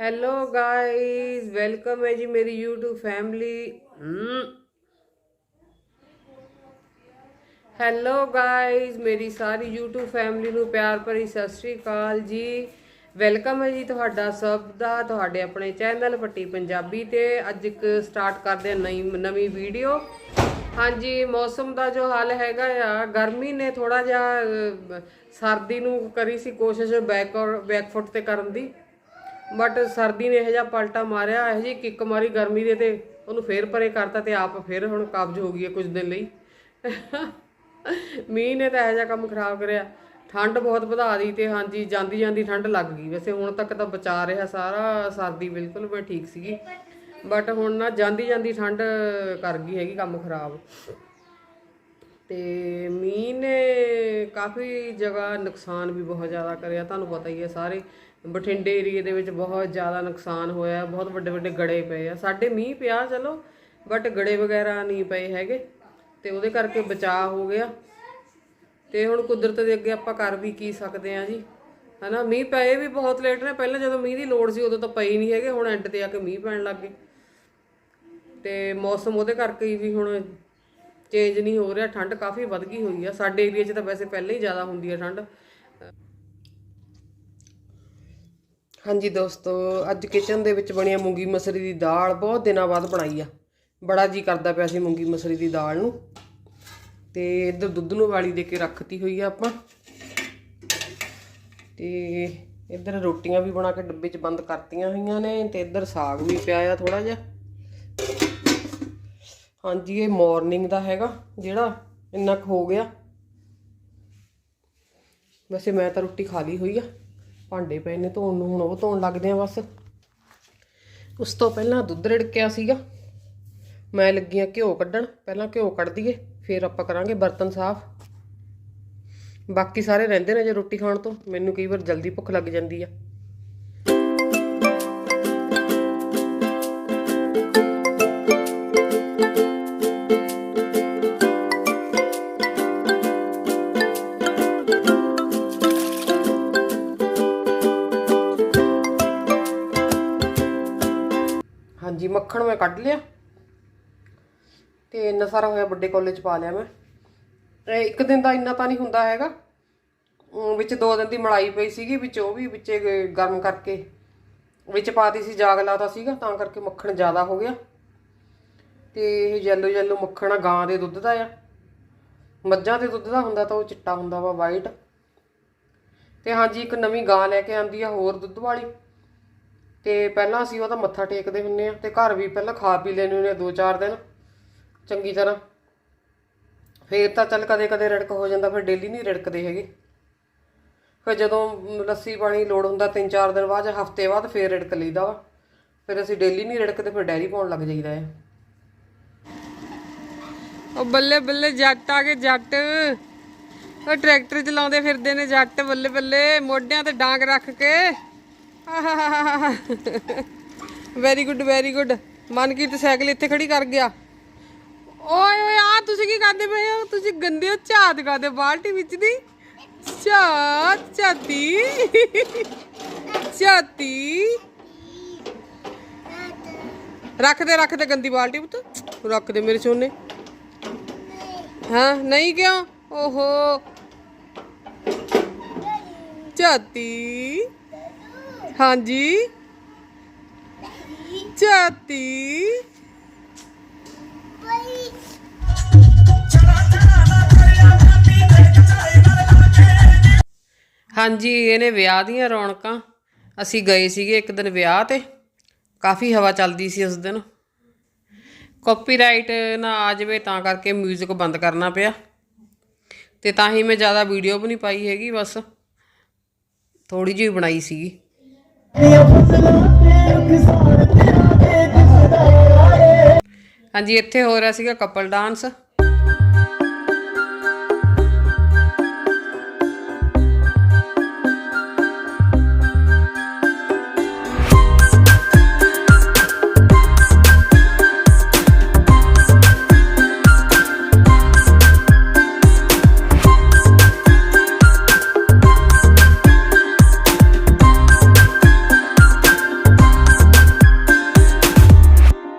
Hello guys welcome ਹੈ ਜੀ ਮੇਰੀ YouTube ਫੈਮਿਲੀ ਹੈਲੋ ਗਾਇਸ ਮੇਰੀ ਸਾਰੀ YouTube ਫੈਮਿਲੀ ਨੂੰ ਪਿਆਰ ਭਰੀ ਸਤਿ ਸ੍ਰੀ ਅਕਾਲ ਜੀ ਵੈਲਕਮ ਹੈ ਜੀ ਤੁਹਾਡਾ ਸਭ ਦਾ ਤੁਹਾਡੇ ਆਪਣੇ ਚੈਨਲ ਪੱਟੀ ਪੰਜਾਬੀ ਤੇ ਅੱਜ ਇੱਕ ਸਟਾਰਟ ਕਰਦੇ ਹਾਂ ਨਈ ਨਵੀਂ ਵੀਡੀਓ ਹਾਂਜੀ ਮੌਸਮ ਦਾ ਜੋ ਹਾਲ ਹੈਗਾ ਆ ਗਰਮੀ ਨੇ ਥੋੜਾ ਜਿਹਾ ਸਰਦੀ ਨੂੰ ਕਰੀ ਸੀ ਕੋਸ਼ਿਸ਼ ਬੈਕ ਬੈਕਫੁੱਟ ਤੇ ਕਰਨ ਦੀ ਬਟ ਸਰਦੀ ਨੇ ਇਹ ਜਿਹਾ ਪਲਟਾ ਮਾਰਿਆ, ਇਹ ਜੀ ਕਿੱਕ ਮਾਰੀ ਗਰਮੀ ਦੇ ਤੇ, ਉਹਨੂੰ ਫੇਰ ਪਰੇ ਕਰਤਾ ਤੇ ਆਪ ਫੇਰ ਹੁਣ ਕਬਜ਼ ਹੋ ਗਈ ਹੈ ਕੁਝ ਦਿਨ ਲਈ। ਮੀਂਹ ਨੇ ਤਾਂ ਇਹ ਜਿਹਾ ਕੰਮ ਖਰਾਬ ਕਰਿਆ। ਠੰਡ ਬਹੁਤ ਵਧਾ ਦੀ ਤੇ ਹਾਂਜੀ, ਜਾਂਦੀ ਜਾਂਦੀ ਠੰਡ ਲੱਗ ਗਈ। ਵੈਸੇ ਹੁਣ ਤੱਕ ਤਾਂ ਬਚਾ ਰਿਹਾ ਸਾਰਾ ਸਰਦੀ ਬਿਲਕੁਲ, ਮੈਂ ਠੀਕ ਸੀਗੀ। ਬਟ ਹੁਣ ਨਾ ਜਾਂਦੀ ਜਾਂਦੀ ਠੰਡ ਕਰ ਗਈ ਹੈਗੀ ਕੰਮ ਖਰਾਬ। ਤੇ ਮੀਂਹ ਨੇ ਕਾਫੀ ਜਗ੍ਹਾ ਨੁਕਸਾਨ ਵੀ ਬਹੁਤ ਜ਼ਿਆਦਾ ਕਰਿਆ, ਤੁਹਾਨੂੰ ਪਤਾ ਹੀ ਹੈ ਸਾਰੇ। ਬਠਿੰਡੇ ਏਰੀਏ ਦੇ ਵਿੱਚ ਬਹੁਤ ਜ਼ਿਆਦਾ ਨੁਕਸਾਨ ਹੋਇਆ, ਬਹੁਤ ਵੱਡੇ ਵੱਡੇ ਗੜੇ ਪਏ ਆ। ਸਾਡੇ ਮੀਂਹ ਪਿਆ, ਚਲੋ ਬਟ ਗੜੇ ਵਗੈਰਾ ਨਹੀਂ ਪਏ ਹੈਗੇ, ਤੇ ਉਹਦੇ ਕਰਕੇ ਬਚਾਅ ਹੋ ਗਿਆ। ਤੇ ਹੁਣ ਕੁਦਰਤ ਦੇ ਅੱਗੇ ਆਪਾਂ ਕਰ ਵੀ ਕੀ ਸਕਦੇ ਆ ਜੀ, ਹਨਾ? ਮੀਂਹ ਪਏ ਵੀ ਬਹੁਤ ਲੇਟ ਨੇ। ਪਹਿਲਾਂ ਜਦੋਂ ਮੀਂਹ ਦੀ ਲੋੜ ਸੀ, ਉਦੋਂ ਤਾਂ ਪਈ ਨਹੀਂ ਹੈਗੇ, ਹੁਣ ਐਂਡ ਤੇ ਆ ਕੇ ਮੀਂਹ ਪੈਣ ਲੱਗ ਗਏ। ਤੇ ਮੌਸਮ ਉਹਦੇ ਕਰਕੇ ਹੀ ਵੀ ਹੁਣ ਚੇਂਜ ਨਹੀਂ ਹੋ ਰਿਹਾ, ਠੰਡ ਕਾਫੀ ਵੱਧ ਗਈ ਹੋਈ ਆ। ਸਾਡੇ ਏਰੀਆ 'ਚ ਤਾਂ ਵੈਸੇ ਪਹਿਲਾਂ ਹੀ ਜ਼ਿਆਦਾ ਹੁੰਦੀ ਆ ਠੰਡ। ਹਾਂਜੀ ਦੋਸਤੋ, ਅੱਜ ਕਿਚਨ ਦੇ ਵਿੱਚ ਬਣੀ ਆ ਮੂੰਗੀ ਮਸਰੀ ਦੀ ਦਾਲ ਬਹੁਤ ਦਿਨਾਂ ਬਾਅਦ ਬਣਾਈ ਆ। ਬੜਾ ਜੀ ਕਰਦਾ ਪਿਆ ਸੀ ਮੂੰਗੀ ਮਸਰੀ ਦੀ ਦਾਲ ਨੂੰ। ਤੇ ਇੱਧਰ ਦੁੱਧ ਨੂੰ ਵਾਲੀ ਦੇ ਕੇ ਰੱਖਤੀ ਹੋਈ ਆ ਆਪਾਂ। ਤੇ ਇੱਧਰ ਰੋਟੀਆਂ ਵੀ ਬਣਾ ਕੇ ਡੱਬੇ 'ਚ ਬੰਦ ਕਰਤੀਆਂ ਹੋਈਆਂ ਨੇ ਤੇ ਇੱਧਰ ਸਾਗ ਵੀ ਪਿਆ ਆ ਥੋੜਾ ਜਿਹਾ। ਹਾਂਜੀ, ਇਹ ਮਾਰਨਿੰਗ ਦਾ ਹੈਗਾ, ਜਿਹੜਾ ਇੰਨਾ ਕੁ ਹੋ ਗਿਆ। ਵੈਸੇ ਮੈਂ ਤਾਂ ਰੋਟੀ ਖਾ ਲਈ ਹੋਈ ਆ। ਭਾਂਡੇ ਪਏ ਨੇ ਧੋਣ ਨੂੰ, ਹੁਣ ਉਹ ਧੋਣ ਲੱਗਦੇ ਆ ਬਸ। ਉਸ ਤੋਂ ਪਹਿਲਾਂ ਦੁੱਧ ਰਿੜਕਿਆ ਸੀਗਾ। ਮੈਂ ਲੱਗੀ ਆ ਘਿਓ ਕੱਢਣ, ਪਹਿਲਾਂ ਘਿਓ ਕੱਢ ਦਈਏ, ਫਿਰ ਆਪਾਂ ਕਰਾਂਗੇ ਬਰਤਨ ਸਾਫ਼। ਬਾਕੀ ਸਾਰੇ ਰਹਿੰਦੇ ਨੇ ਜੇ ਰੋਟੀ ਖਾਣ ਤੋਂ, ਮੈਨੂੰ ਕਈ ਵਾਰ ਜਲਦੀ ਭੁੱਖ ਲੱਗ ਜਾਂਦੀ ਆ। ਹਾਂਜੀ, ਮੱਖਣ ਮੈਂ ਕੱਢ ਲਿਆ। ਤੇ ਇੰਨਾ ਸਾਰਾ ਹੋਇਆ ਵੱਡੇ ਕੋਲੇ ਚ ਪਾ ਲਿਆ ਮੈਂ। ਇਹ ਇੱਕ ਦਿਨ ਦਾ ਇੰਨਾ ਤਾਂ ਨਹੀਂ ਹੁੰਦਾ ਹੈਗਾ। ਵਿੱਚ ਦੋ ਦਿਨ ਦੀ ਮਲਾਈ ਪਈ ਸੀਗੀ, ਵਿੱਚ ਉਹ ਵੀ ਵਿੱਚ ਗਰਮ ਕਰਕੇ ਵਿੱਚ ਪਾਤੀ ਸੀ, ਜਾਗ ਲਾਤਾ ਸੀਗਾ, ਤਾਂ ਕਰਕੇ ਮੱਖਣ ਜ਼ਿਆਦਾ ਹੋ ਗਿਆ। ਤੇ ਇਹ ਯੈਲੋ ਯੈਲੋ ਮੱਖਣ ਆ, ਗਾਂ ਦੇ ਦੁੱਧ ਦਾ ਆ। ਮੱਝਾਂ ਦੇ ਦੁੱਧ ਦਾ ਹੁੰਦਾ ਤਾਂ ਉਹ ਚਿੱਟਾ ਹੁੰਦਾ ਵਾ ਵਾਈਟ ਤੇ ਹਾਂਜੀ, ਇੱਕ ਨਵੀਂ ਗਾਂ ਲੈ ਕੇ ਆਂਦੀ ਆ, ਹੋਰ ਦੁੱਧ ਵਾਲੀ। ਤੇ ਪਹਿਲਾਂ ਅਸੀਂ ਉਹਦਾ ਮੱਥਾ ਟੇਕਦੇ ਹੁੰਨੇ ਆ ਤੇ ਘਰ ਵੀ ਪਹਿਲਾਂ ਖਾ ਪੀ ਲੈਣੇ ਹੁੰਨੇ ਆ ਦੋ ਚਾਰ ਦਿਨ, ਚੰਗੀ ਤਰ੍ਹਾਂ। ਫੇਰ ਤਾਂ ਚੱਲ ਕਦੇ ਕਦੇ ਰੜਕ ਹੋ ਜਾਂਦਾ, ਫਿਰ ਡੇਲੀ ਨਹੀਂ ਰੜਕਦੇ ਹੈਗੇ। ਫਿਰ ਜਦੋਂ ਲੱਸੀ ਪਾਣੀ ਲੋੜ ਹੁੰਦਾ, ਤਿੰਨ ਚਾਰ ਦਿਨ ਬਾਅਦ ਜਾਂ ਹਫ਼ਤੇ ਬਾਅਦ ਫੇਰ ਰੜਕ ਲਈਦਾ ਵਾ। ਫਿਰ ਅਸੀਂ ਡੇਲੀ ਨਹੀਂ ਰੜਕਦੇ, ਫਿਰ ਡੈਰੀ ਪਾਉਣ ਲੱਗ ਜਾਈਦਾ ਹੈ ਉਹ ਬੱਲੇ ਬੱਲੇ ਜੱਟ ਆ ਗਏ ਜੱਟ। ਉਹ ਟਰੈਕਟਰ ਚਲਾਉਂਦੇ ਫਿਰਦੇ ਨੇ ਜੱਟ ਬੱਲੇ ਬੱਲੇ, ਮੋਢਿਆਂ ਤੇ ਡਾਂਗ ਰੱਖ ਕੇ। Very good very good Mankirat cycle ਇੱਥੇ ਖੜੀ ਕਰ ਗਿਆ। ਓਏ ਓਏ ਆ ਤੁਸੀਂ ਕੀ ਕਰਦੇ ਪਏ ਹੋ? ਤੁਸੀਂ ਗੰਦੇ ਹੋ, ਝਾਤ ਕਰਦੇ ਬਾਲਟੀ ਵਿੱਚ ਦੀ। ਝਾਤ, ਝਾਤੀ। ਝਾਤੀ। ਰੱਖ ਦੇ ਰੱਖ ਦੇ ਗੰਦੀ ਬਾਲਟੀ ਪੁੱਤ। ਰੱਖ ਦੇ ਮੇਰੇ ਸੋਨੇ। ਹਾਂ, ਨਹੀਂ ਕਿਉਂ? ਓਹੋ। ਝਾਤੀ। ਹਾਂਜੀ। ਝਾਤੀ ਹਾਂਜੀ, ਇਹਨੇ ਵਿਆਹ ਦੀਆਂ ਰੌਣਕਾਂ। ਅਸੀਂ ਗਏ ਸੀਗੇ ਇੱਕ ਦਿਨ ਵਿਆਹ ਤੇ। ਕਾਫੀ ਹਵਾ ਚੱਲਦੀ ਸੀ ਉਸ ਦਿਨ। ਕਾਪੀਰਾਈਟ ਨਾ ਆ ਜਾਵੇ ਤਾਂ ਕਰਕੇ 뮤직 ਬੰਦ ਕਰਨਾ ਪਿਆ। ਤੇ ਤਾਂ ਹੀ ਮੈਂ ਜ਼ਿਆਦਾ ਵੀਡੀਓ ਵੀ ਨਹੀਂ ਪਾਈ ਹੈਗੀ, ਬਸ। ਥੋੜੀ ਜਿਹੀ ਬਣਾਈ ਸੀਗੀ। ਹਾਂਜੀ ਇੱਥੇ ਹੋ ਰਿਹਾ ਸੀਗਾ ਕਪਲ ਡਾਂਸ